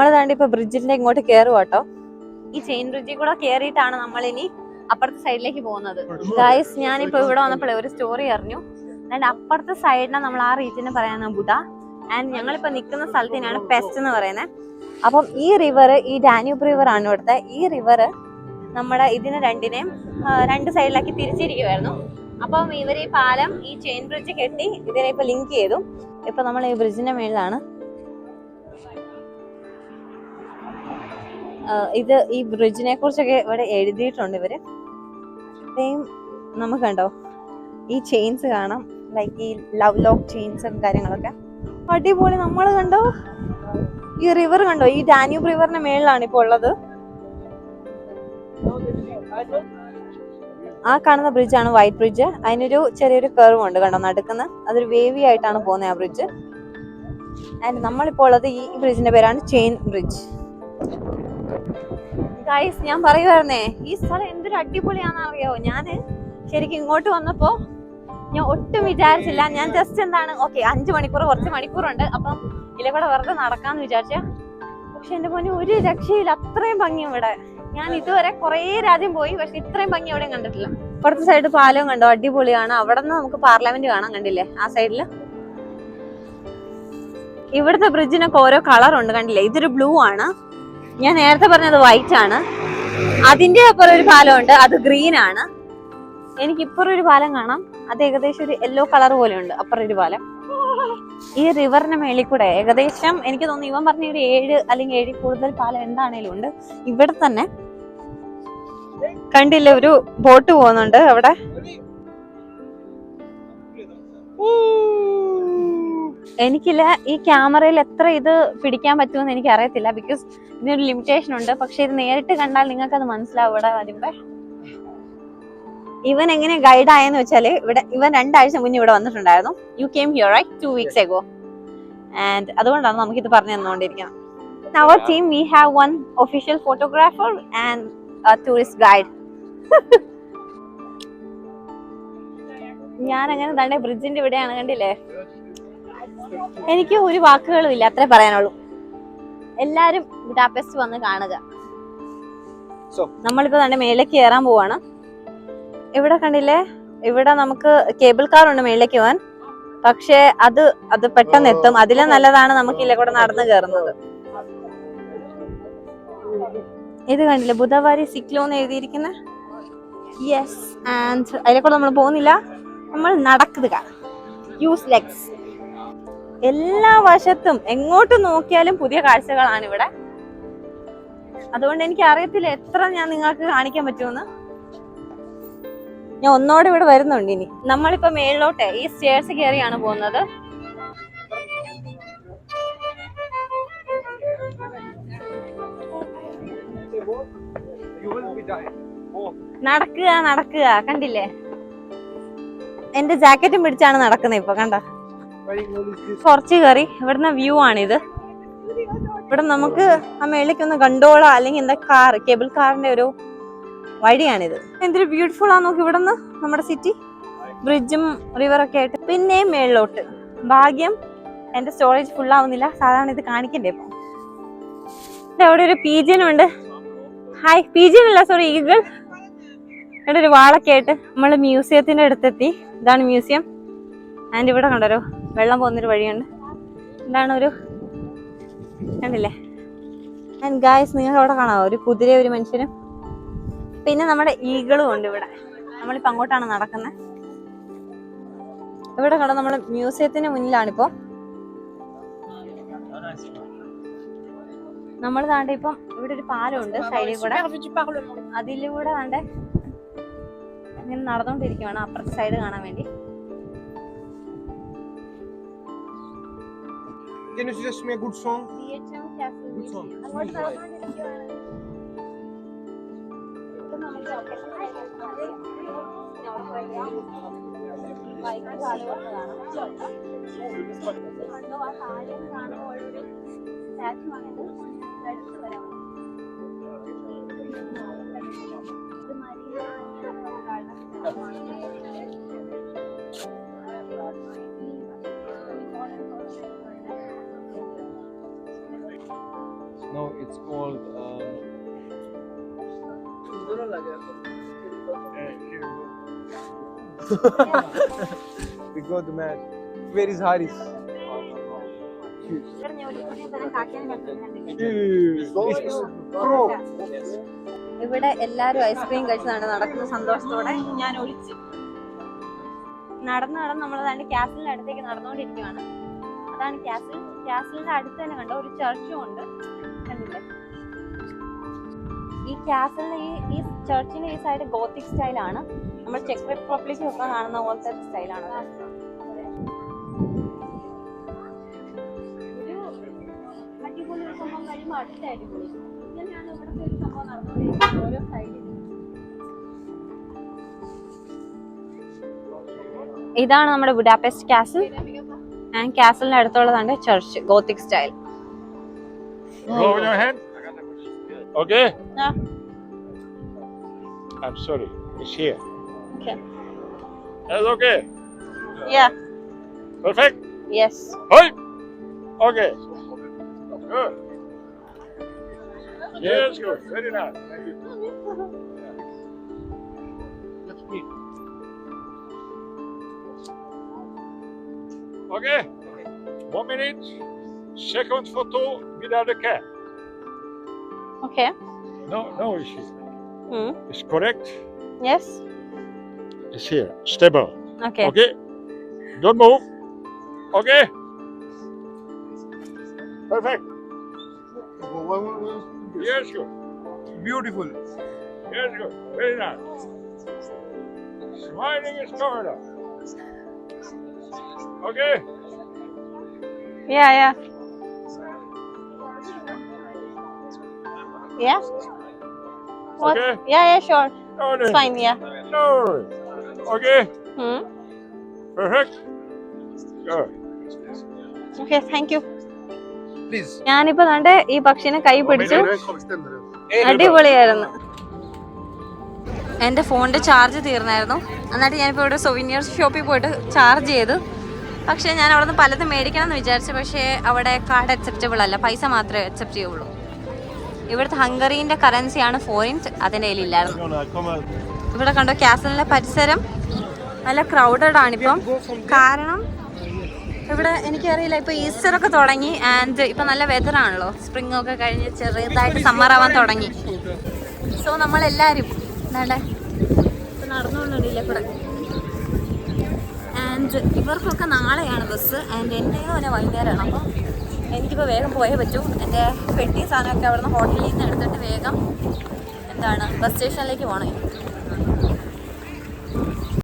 നമ്മൾ താണ്ടി ഇപ്പൊ ബ്രിഡ്ജിന്റെ ഇങ്ങോട്ട് കയറുക കേട്ടോ ഈ ചെയിൻ ബ്രിഡ്ജിൽ കൂടെ കയറിയിട്ടാണ് നമ്മൾ ഇനി അപ്പുറത്തെ സൈഡിലേക്ക് പോകുന്നത്. ഗായ്സ് ഞാനിപ്പോ ഇവിടെ വന്നപ്പോഴേ ഒരു സ്റ്റോറി അറിഞ്ഞു. ആൻഡ് അപ്പുറത്തെ സൈഡിനെ നമ്മൾ ആ റീജിയനെ പറയുന്ന ബുധ. ആൻഡ് ഞങ്ങളിപ്പോ നിൽക്കുന്ന സ്ഥലത്തിനാണ് പെസ്റ്റ് എന്ന് പറയുന്നത്. അപ്പം ഈ റിവർ ഈ ഡാന്യൂബ് റിവർ ആണ് ഇവിടുത്തെ. ഈ റിവർ നമ്മുടെ ഇതിനെ രണ്ടിനെയും രണ്ട് സൈഡിലാക്കി തിരിച്ചിരിക്കുമായിരുന്നു അപ്പം ഇവർ ഈ പാലം ഈ ചെയിൻ ബ്രിഡ്ജ് കെട്ടി ഇതിനെ ഇപ്പൊ ലിങ്ക് ചെയ്തു. ഇപ്പൊ നമ്മൾ ഈ ബ്രിഡ്ജിന്റെ മേളിലാണ്. ഇത് ഈ ബ്രിഡ്ജിനെ കുറിച്ചൊക്കെ ഇവിടെ എഴുതിയിട്ടുണ്ട് ഇവർ. സെയിം നമുക്ക് കണ്ടോ? ഈ ചെയിൻസ് കാണാം. ലൈക്ക് ഈ ലവ് ലോക്ക് ചെയിൻസും കാര്യങ്ങളൊക്കെ. അടിപൊളി. നമ്മൾ കണ്ടോ? ഈ റിവർ കണ്ടോ? ഈ ഡാന്യൂബ് റിവറിന്റെ മേളിലാണ് ഇപ്പോൾ ഉള്ളത്. ആ കാണുന്ന ബ്രിഡ്ജ് ആണ് വൈറ്റ് ബ്രിഡ്ജ് അതിനൊരു ചെറിയൊരു കർവ് ഉണ്ട് കണ്ടോ? നടക്കുന്ന. അതൊരു വേവി ആയിട്ടാണ് പോകുന്നത് ആ ബ്രിഡ്ജ് ആൻഡ് നമ്മളിപ്പോൾ ഉള്ളത് ഈ ബ്രിഡ്ജിന്റെ പേരാണ് ചെയിൻ ബ്രിഡ്ജ് ഗൈസ് ഞാൻ പറയുമായിരുന്നേ ഈ സ്ഥലം എന്തൊരു അടിപൊളിയാണെന്ന് അറിയാവോ ഞാൻ ശരിക്കും ഇങ്ങോട്ട് വന്നപ്പോ ഞാൻ ഒട്ടും വിചാരിച്ചില്ല. ഞാൻ ജസ്റ്റ് എന്താണ് ഓക്കെ അഞ്ചു മണിക്കൂർ കുറച്ച് മണിക്കൂറുണ്ട്. അപ്പം ഇലവിടെ വെറുതെ നടക്കാന്ന് വിചാരിച്ച. പക്ഷെ എന്റെ മോന് ഒരു രക്ഷയില്ല. അത്രയും ഭംഗി ഇവിടെ. ഞാൻ ഇതുവരെ കുറേ രാജ്യം പോയി പക്ഷെ ഇത്രയും ഭംഗി എവിടെയും കണ്ടിട്ടില്ല. ഇപ്പുറത്തെ സൈഡ് പാലം കണ്ടോ? അടിപൊളിയാണ്. അവിടെ നിന്ന് നമുക്ക് പാർലമെന്റ് കാണാൻ കണ്ടില്ലേ? ആ സൈഡിൽ ഇവിടുത്തെ ബ്രിഡ്ജിനൊക്കെ ഓരോ കളർ ഉണ്ട് കണ്ടില്ലേ? ഇതൊരു ബ്ലൂ ആണ്. ഞാൻ നേരത്തെ പറഞ്ഞത് വൈറ്റ് ആണ്. അതിന്റെ അപ്പുറം ഒരു പാലമുണ്ട് അത് ഗ്രീൻ ആണ്. എനിക്ക് ഇപ്പുറം ഒരു പാലം കാണാം. അത് ഏകദേശം ഒരു യെല്ലോ കളർ പോലെ ഉണ്ട് അപ്പുറം ഒരു പാലം. ഈ റിവറിന്റെ മേളിൽ കൂടെ ഏകദേശം എനിക്ക് തോന്നുന്നു ഇവൻ പറഞ്ഞ ഒരു ഏഴ് അല്ലെങ്കിൽ ഏഴിൽ കൂടുതൽ പാലം എന്താണേലും ഉണ്ട്. ഇവിടെ തന്നെ കണ്ടില്ലേ ഒരു ബോട്ട് പോകുന്നുണ്ട് അവിടെ. എനിക്കില്ല ഈ ക്യാമറയിൽ എത്ര ഇത് പിടിക്കാൻ പറ്റുമെന്ന് എനിക്ക് അറിയത്തില്ല ബിക്കോസ് ഇതിനൊരു ലിമിറ്റേഷൻ ഉണ്ട്. പക്ഷെ ഇത് നേരിട്ട് കണ്ടാൽ നിങ്ങൾക്ക് അത് മനസ്സിലാവും ഇവിടെ വരുമ്പോ. ഇവൻ എങ്ങനെ ഗൈഡ് ആയെന്ന് വെച്ചാൽ ഇവിടെ ഇവൻ രണ്ടാഴ്ച മുന്നേ ഇവിടെ വന്നിട്ടുണ്ടായിരുന്നു. You came here right two weeks ago and അതുകൊണ്ടാണ് നമുക്ക് ഇത് പറഞ്ഞു തന്നുകൊണ്ടിരിക്കുന്നത്. അവർ team we have one official photographer and tourist guide ഞാൻ അങ്ങനെ തന്നെ ബ്രിഡ്ജിന്റെ ഇവിടെയാണ് കണ്ടില്ലേ? എനിക്ക് ഒരു വാക്കുകളും ഇല്ല അത്രേ പറയാനുള്ളൂ. എല്ലാരും ബുഡാപെസ്റ്റ് വന്ന് കാണുക. നമ്മളിപ്പോ തന്നെ മേലേക്ക് കയറാൻ പോവാണ്. ഇവിടെ കണ്ടില്ലേ? ഇവിടെ നമുക്ക് കേബിൾ കാർ ഉണ്ട് മേലേക്ക് പോവാൻ. പക്ഷേ അത് അത് പെട്ടെന്ന് എത്തും. അതിലും നല്ലതാണ് നമുക്ക് ഇല്ല കൂടെ നടന്നു കയറുന്നത് ഇത് കണ്ടില്ലേ? ബുധവാരി സിക്ലോ എന്ന് എഴുതിയിരിക്കുന്ന? യെസ് ആൻഡ് അതിലെ കൂടെ നമ്മൾ പോകുന്നില്ല. നമ്മൾ നടക്കുക. യൂസ് ലെഗ്സ് എല്ലാ വശത്തും എങ്ങോട്ട് നോക്കിയാലും പുതിയ കാഴ്ചകളാണ് ഇവിടെ. അതുകൊണ്ട് എനിക്ക് അറിയത്തില്ല എത്ര ഞാൻ നിങ്ങൾക്ക് കാണിക്കാൻ പറ്റുമെന്ന്. ഞാൻ ഒന്നോടെ ഇവിടെ വരുന്നുണ്ട് ഇനി. നമ്മളിപ്പോ മേളിലോട്ട് ഈ സ്റ്റേഴ്സ് കയറിയാണ് പോകുന്നത്. നടക്കുക നടക്കുക. കണ്ടില്ലേ? എന്റെ ജാക്കറ്റും പിടിച്ചാണ് നടക്കുന്നത് ഇപ്പൊ കണ്ട? കുറച്ച് കയറി. ഇവിടുന്ന് വ്യൂ ആണിത്. ഇവിടെ നമുക്ക് ആ മേളിലേക്ക് ഒന്ന് കണ്ടോളാം. അല്ലെങ്കിൽ എന്താ കാർ കേബിൾ കാറിന്റെ ഒരു വഴിയാണിത്. എന്തൊരു ബ്യൂട്ടിഫുൾ ആ നോക്കി ഇവിടുന്ന് നമ്മുടെ സിറ്റി ബ്രിഡ്ജും റിവറൊക്കെ ആയിട്ട്. പിന്നെയും മേളിലോട്ട്. ഭാഗ്യം എന്റെ സ്റ്റോറേജ് ഫുൾ ആവുന്നില്ല. സാധാരണ ഇത് കാണിക്കണ്ടേ ഇപ്പൊ? അവിടെ ഒരു പീജിയനുണ്ട് ഹായ് പീജിയനല്ല സോറി ഈഗിൾ ഇവിടെ ഒരു വാളൊക്കെ ആയിട്ട് നമ്മൾ മ്യൂസിയത്തിന്റെ അടുത്തെത്തി. ഇതാണ് മ്യൂസിയം ആൻഡ് ഇവിടെ കണ്ടൊരു വെള്ളം പോകുന്നൊരു വഴിയുണ്ട്. എന്താണ് ഒരു കണ്ടില്ലേ? ആൻഡ് ഗായ്സ് നിങ്ങൾക്ക് അവിടെ കാണാമോ ഒരു കുതിര ഒരു മനുഷ്യനും. പിന്നെ നമ്മുടെ ഈകളും ഉണ്ട് ഇവിടെ. നമ്മളിപ്പോൾ അങ്ങോട്ടാണ് നടക്കുന്നത്. ഇവിടെ കണ്ട നമ്മൾ മ്യൂസിയത്തിന് മുന്നിലാണിപ്പോൾ നമ്മൾ താണ്ടെ ഇപ്പം ഇവിടെ ഒരു പാലമുണ്ട് സൈഡിൽ കൂടെ. അതിലൂടെ താണ്ടെ ഇങ്ങനെ നടന്നുകൊണ്ടിരിക്കുവാണ് അപ്പുറത്തെ സൈഡ് കാണാൻ വേണ്ടി. Can you suggest me a good song? Good song. Good song. We go to match. Where is Haris? ഇവിടെ എല്ലാരും ഐസ്ക്രീം കഴിച്ചതാണ്. നടക്കുന്ന സന്തോഷത്തോടെ ഞാൻ ഒളിച്ചു. നടന്ന് നടന്ന് നമ്മൾ അതാണ്ട് ക്യാസിലിന്റെ അടുത്തേക്ക് നടന്നുകൊണ്ടിരിക്കുകയാണ് അതാണ് ക്യാസിൽ ക്യാസിലിന്റെ അടുത്ത് തന്നെ കണ്ടോ ഒരു ചർച്ചും ഉണ്ട്. ഈ ക്യാസലിന്റെ ഈ ഈ ചർച്ചിന് ഈ സൈഡ് ഗോത്തിക് സ്റ്റൈലാണ് നമ്മൾ ചെക്ക് റിപ്പബ്ലിക് ഒക്കെ കാണുന്ന പോലത്തെ സ്റ്റൈലാണ് ഒരു അടിപൊളി ഒരു സംഭവം കഴിയുമ്പോൾ അടുത്ത അടിപൊളി. ഇങ്ങനെയാണ് ഇവിടുത്തെ ഒരു സംഭവം നടന്നുകൊണ്ടിരിക്കുന്നത് ഓരോ സൈഡിൽ ഇതാണ് നമ്മുടെ ബുഡാപെസ്റ്റ് കാസിൽ ആൻഡ് കാസലിന്റെ അടുത്തുള്ളതാണ് church gothic style Okay? No. I'm sorry. It's here. Okay. That's okay. Yeah. Perfect? Yes. Hi. Okay. Good. Yes, good. Very nice. Let's. Okay. One minute. Second photo without the cap. Okay. No, no issue. Mm. It's correct. Yes. It's here. Stable. Okay. Okay. Don't move. Okay. Perfect. Yes, good. Beautiful. Yes, good. Very nice. Smiling is covered up. Okay. Yeah, yeah. Yeah What? Okay? Yeah, yeah, sure. No, no. fine, yeah. No. Okay? Hmm. Perfect. Good. Okay, thank you. Please. ഞാനിപ്പോ ദാണ്ടെ ഈ പക്ഷിനെ കൈ പിടിച്ചു അടിപൊളിയായിരുന്നു എന്റെ ഫോണിന്റെ charge തീർന്നായിരുന്നു എന്നിട്ട് ഞാനിപ്പോൾ ഇവിടെ സൊവിനിയർ ഷോപ്പിൽ പോയിട്ട് ചാർജ് ചെയ്തു പക്ഷേ ഞാൻ അവിടെ നിന്ന് പലതും മേടിക്കണം എന്ന് വിചാരിച്ചു പക്ഷേ അവിടെ കാർഡ് അക്സെപ്റ്റബിൾ അല്ല പൈസ മാത്രമേ അക്സെപ്റ്റ് ചെയ്യുള്ളൂ ഇവിടുത്തെ ഹംഗറീന്റെ കറൻസിയാണ് ഫോറിൻ അതിന്റെ കയ്യിലില്ലായിരുന്നു. ഇവിടെ കണ്ടോ കാസലിന്റെ പരിസരം? നല്ല ക്രൗഡഡ് ആണ് ആണിപ്പം. കാരണം ഇവിടെ എനിക്കറിയില്ല ഇപ്പൊ ഈസ്റ്റർ ഒക്കെ തുടങ്ങി ആൻഡ് ഇപ്പൊ നല്ല വെതർ ആണല്ലോ. സ്പ്രിംഗ് ഒക്കെ കഴിഞ്ഞ് ചെറുതായിട്ട് സമ്മർ ആവാൻ തുടങ്ങി. സോ നമ്മളെല്ലാരും എന്താണ്ടേ ഇപ്പൊ നടന്നുകൊണ്ടില്ലേ ആൻഡ് ഇവർക്കൊക്കെ നാളെയാണ് ബസ് ആൻഡ് എന്റെ തന്നെ വൈകുന്നേരമാണ്. അപ്പം എനിക്കിപ്പോൾ വേഗം പോയേ പറ്റൂ. എന്റെ പെട്ടി സാധനമൊക്കെ അവിടുന്ന് ഹോട്ടലിൽ നിന്ന് എടുത്തിട്ട് വേഗം എന്താണ് ബസ് സ്റ്റേഷനിലേക്ക് പോകണം